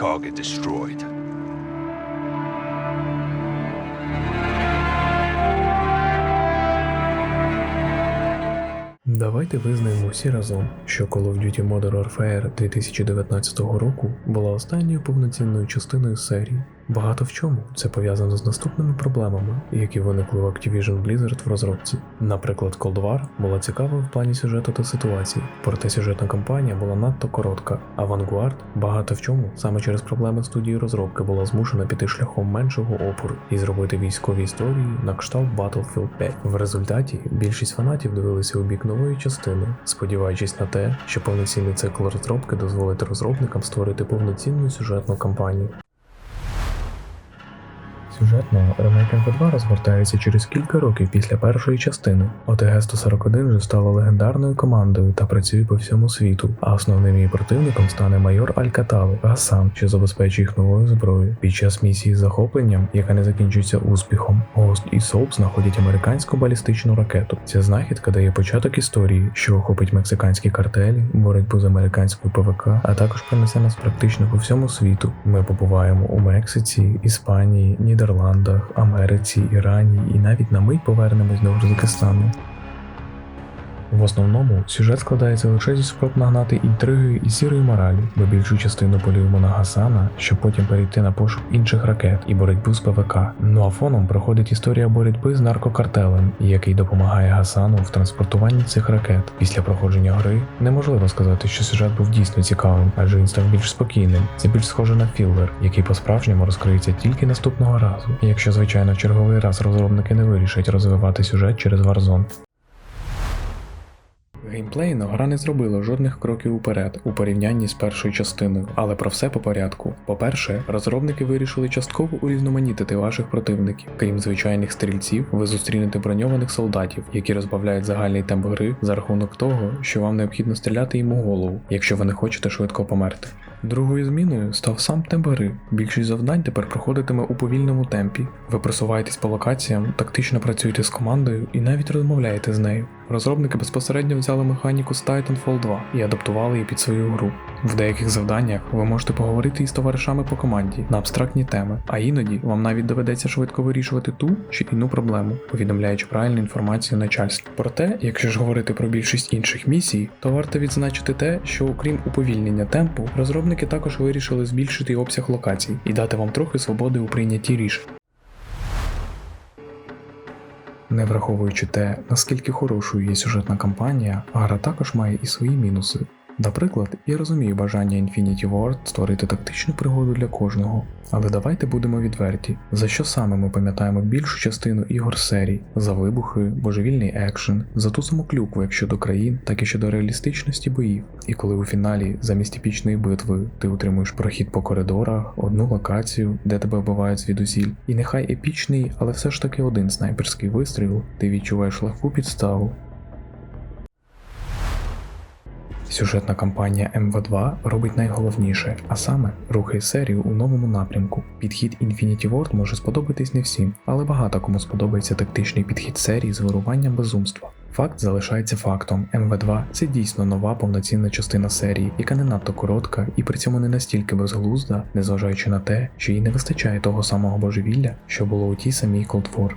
target destroyed. Давайте визнаємо всі разом, що Call of Duty Modern Warfare 2019 року була останньою повноцінною частиною серії, Багато в чому це пов'язано з наступними проблемами, які виникли у Activision Blizzard в розробці. Наприклад, Cold War була цікавою в плані сюжету та ситуації, проте сюжетна кампанія була надто коротка, а Vanguard багато в чому саме через проблеми студії розробки була змушена піти шляхом меншого опору і зробити військові історії на кшталт Battlefield 5. В результаті більшість фанатів дивилися у бік нової частини, сподіваючись на те, що повноцінний цикл розробки дозволить розробникам створити повноцінну сюжетну кампанію. Сюжетно ремейк МВ2 розгортається через кілька років після першої частини. ОТГ-141 вже стала легендарною командою та працює по всьому світу, а основним її противником стане майор Аль-Катали Гасан, що забезпечує їх новою зброєю. Під час місії з захопленням, яка не закінчується успіхом, Гост і Соуп знаходять американську балістичну ракету. Ця знахідка дає початок історії, що охопить мексиканські картелі, боротьбу з американською ПВК, а також принесе нас практично по всьому світу. Ми побуваємо у Мексиці, Іспанії, Нідерландах, Америці, Ірані і навіть на мить повернемось до Узбекистану. В основному сюжет складається лише зі спроб нагнати інтриги і сірої моралі. Ми більшу частину полюємо на Гасана, щоб потім перейти на пошук інших ракет і боротьбу з ПВК. Ну а фоном проходить історія боротьби з наркокартелем, який допомагає Гасану в транспортуванні цих ракет. Після проходження гри неможливо сказати, що сюжет був дійсно цікавим, адже він став більш спокійним. Це більш схоже на філлер, який по-справжньому розкриється тільки наступного разу. Якщо звичайно черговий раз розробники не вирішать розвивати сюжет через Warzone. Геймплейно гра не зробила жодних кроків уперед у порівнянні з першою частиною, але про все по порядку. По-перше, розробники вирішили частково урізноманітити ваших противників. Крім звичайних стрільців, ви зустрінете броньованих солдатів, які розбавляють загальний темп гри за рахунок того, що вам необхідно стріляти їм у голову, якщо ви не хочете швидко померти. Другою зміною став сам темп гри. Більшість завдань тепер проходитиме у повільному темпі. Ви просуваєтесь по локаціям, тактично працюєте з командою і навіть розмовляєте з нею. Розробники безпосередньо взяли механіку з Titanfall 2 і адаптували її під свою гру. В деяких завданнях ви можете поговорити із товаришами по команді на абстрактні теми, а іноді вам навіть доведеться швидко вирішувати ту чи інну проблему, повідомляючи правильну інформацію начальству. Проте, якщо ж говорити про більшість інших місій, то варто відзначити те, що окрім уповільнення темпу, розробники також вирішили збільшити обсяг локацій і дати вам трохи свободи у прийнятті рішень. Не враховуючи те, наскільки хорошою є сюжетна кампанія, гра також має і свої мінуси. Наприклад, я розумію бажання Infinity Ward створити тактичну пригоду для кожного, але давайте будемо відверті, за що саме ми пам'ятаємо більшу частину ігор серій: за вибухи, божевільний екшен, за ту саму клюкву як щодо країн, так і щодо реалістичності боїв. І коли у фіналі замість епічної битви ти отримуєш прохід по коридорах, одну локацію, де тебе вбивають звідусіль, і нехай епічний, але все ж таки один снайперський вистріл, ти відчуваєш легку підставу, Сюжетна кампанія МВ2 робить найголовніше, а саме рухає серію у новому напрямку. Підхід Infinity Ward може сподобатись не всім, але багато кому сподобається тактичний підхід серії з вируванням безумства. Факт залишається фактом. МВ2 це дійсно нова повноцінна частина серії, яка не надто коротка і при цьому не настільки безглузда, незважаючи на те, що їй не вистачає того самого божевілля, що було у тій самій Cold War.